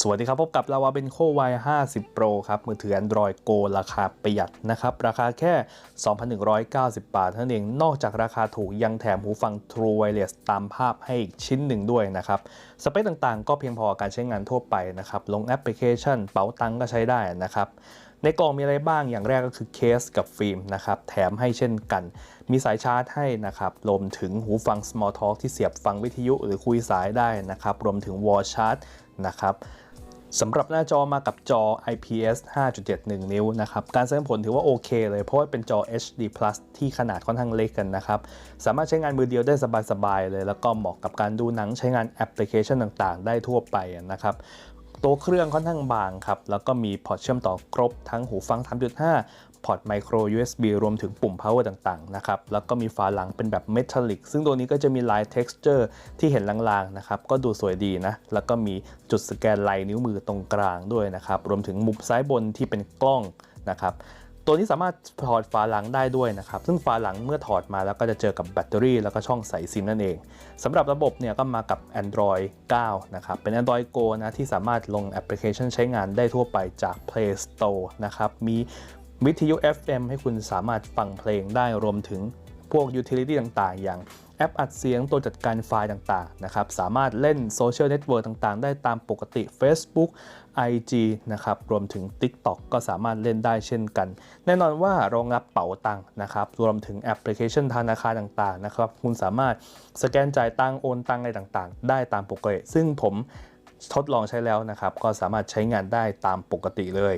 สวัสดีครับ พบกับลาวาเบนโค Y 50 Pro ครับ มือถือ Android Go ราคาประหยัดนะครับ ราคาแค่ 2,190 บาทเท่านั้นเอง นอกจากราคาถูกยังแถมหูฟัง True Wireless ตามภาพให้อีกชิ้นหนึ่งด้วยนะครับ สเปคต่างๆ ก็เพียงพอการใช้งานทั่วไปนะครับ ลงแอปพลิเคชันเป๋าตังก็ใช้ได้นะครับในกล่องมีอะไรบ้าง อย่างแรกก็คือเคสกับฟิล์มนะครับ แถมให้เช่นกัน มีสายชาร์จให้นะครับรวมถึงหูฟัง Small Talk ที่เสียบฟังวิทยุหรือคุยสายได้นะครับ รวมถึง Wall Charge นะครับ สำหรับหน้าจอมากับจอ IPS 5.71 นิ้วนะครับ การแสดงผลถือว่าโอเคเลยเพราะว่าเป็นจอ HD Plus ที่ขนาดค่อนข้างเล็กกันนะครับ สามารถใช้งานมือเดียวได้สบายๆเลย แล้วก็เหมาะกับการดูหนังใช้งานแอปพลิเคชันต่างๆ ได้ทั่วไปนะครับ ตัวเครื่องค่อนข้างบางครับ แล้วก็มีพอร์ตเชื่อมต่อครบทั้งหูฟัง 3.5 พอร์ตไมโคร USB รวมถึงปุ่ม power ต่างๆ นะครับ แล้วก็มีฝาหลังเป็นแบบเมทัลลิก ซึ่งตัวนี้ก็จะมีลาย texture ที่เห็นลางๆ นะครับ ก็ดูสวยดีนะ แล้วก็มีจุดสแกนลายนิ้วมือตรงกลางด้วยนะครับ รวมถึงมุมซ้ายบนที่เป็นกล้องนะครับ ตัวนี้สามารถถอดฝาหลังได้ด้วยนะครับ ซึ่งฝาหลังเมื่อถอดมาแล้วก็จะเจอกับแบตเตอรี่ แล้วก็ช่องใส่ซิมนั่นเองสำหรับระบบเนี่ยก็มากับ Android 9 นะครับ เป็น Android Go นะที่สามารถลงแอปพลิเคชันใช้งานได้ทั่วไปจาก Play Store นะครับ มีวิทยุ FM ให้คุณสามารถฟังเพลงได้รวมถึง พวก Utility ต่างๆ อย่างแอปอัดเสียงตัวจัดการไฟล์ต่างๆนะครับสามารถเล่นโซเชียลเน็ตเวิร์กต่างๆ ได้ตามปกติ Facebook IG นะครับรวมถึง TikTok ก็สามารถเล่นได้เช่นกัน แน่นอนว่ารองรับเป๋าตังค์นะครับรวมถึงแอปพลิเคชันธนาคารต่างๆนะครับคุณสามารถสแกนจ่ายตังค์โอนตังค์อะไรต่างๆ ได้ตามปกติ ซึ่งผมทดลองใช้แล้วนะครับก็สามารถใช้งานได้ตามปกติเลย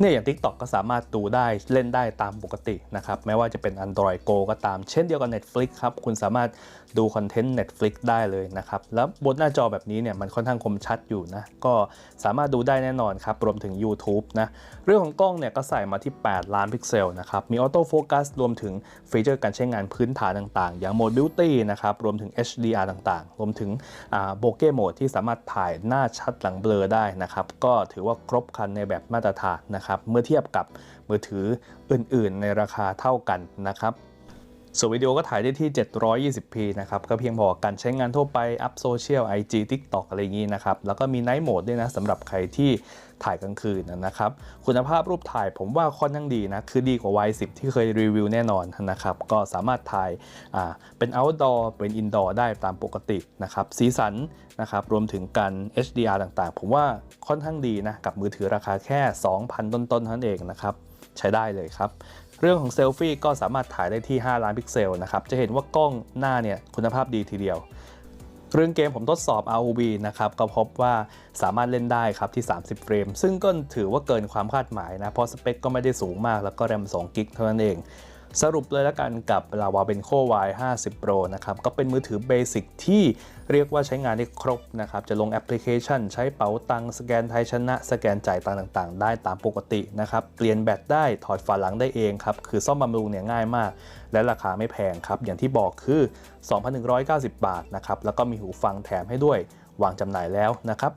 เนี่ยอย่าง TikTok ก็สามารถดูได้เล่นได้ตามปกตินะครับแม้ว่าจะเป็น Android Go ก็ตามเช่นเดียวกับ Netflix ครับ คุณสามารถดูคอนเทนต์ Netflix ได้เลยนะครับ แล้วบนหน้าจอแบบนี้เนี่ยมันค่อนข้างคมชัดอยู่นะ ก็สามารถดูได้แน่นอนครับ รวมถึง YouTube นะเรื่องของกล้องเนี่ยก็ใส่มาที่ 8 ล้านพิกเซลนะครับ มีออโต้โฟกัสรวมถึงฟีเจอร์การใช้งานพื้นฐานต่าง ๆ อย่างโหมด Beauty นะครับรวมถึง HDR ต่างๆ รวมถึงโบเก้โหมดที่สามารถถ่ายหน้าชัดหลังเบลอได้นะครับก็ถือว่าครบครันในแบบมาตรฐานนะครับเมื่อเทียบกับมือถืออื่น ๆ ในราคาเท่ากันนะครับ ส่วนวิดีโอก็ถ่ายได้ที่ 720p นะครับ ก็เพียงพอการใช้งานทั่วไป อัพโซเชียล IG TikTok อะไรอย่างนี้นะครับ แล้วก็มี Night Mode ด้วยนะสำหรับใครที่ถ่ายกลางคืนนะครับ คุณภาพรูปถ่ายผมว่าค่อนข้างดีนะ คือดีกว่า Y10 ที่เคยรีวิวแน่นอนนะครับ ก็สามารถถ่ายเป็น outdoor เป็น indoor ได้ตามปกตินะครับ สีสันนะครับ รวมถึงการ HDR ต่างๆ ผมว่าค่อนข้างดีนะ กับมือถือราคาแค่ 2,000 ต้นๆเท่านั้นเองนะครับ ใช้ได้เลยครับ เรื่องของเซลฟี่ก็สามารถถ่ายได้ที่ 5 ล้านพิกเซลนะครับ จะเห็นว่ากล้องหน้าเนี่ยคุณภาพดีทีเดียว เรื่องเกมผมทดสอบ ROV นะครับ ก็พบว่าสามารถเล่นได้ครับที่ 30 เฟรม ซึ่งก็ถือว่าเกินความคาดหมายนะ เพราะสเปคก็ไม่ได้สูงมาก แล้วก็แรม2กิกเท่านั้นเอง สรุปเลยแล้วกันกับ Lava Benco Y 50 Pro นะครับก็เป็นมือถือเบสิกที่เรียกว่าใช้งานได้ครบนะครับจะลงแอปพลิเคชัน ใช้เป๋าตังสแกนไทยชนะ สแกนจ่ายตังต่างๆ ได้ตามปกตินะครับเปลี่ยนแบตได้ถอดฝาหลังได้เองครับคือซ่อมบำรุงเนี่ยง่ายมาก และราคาไม่แพงครับ อย่างที่บอกคือ 2,190 บาทนะครับแล้วก็มีหูฟังแถมให้ด้วย วางจำหน่ายแล้วนะครับ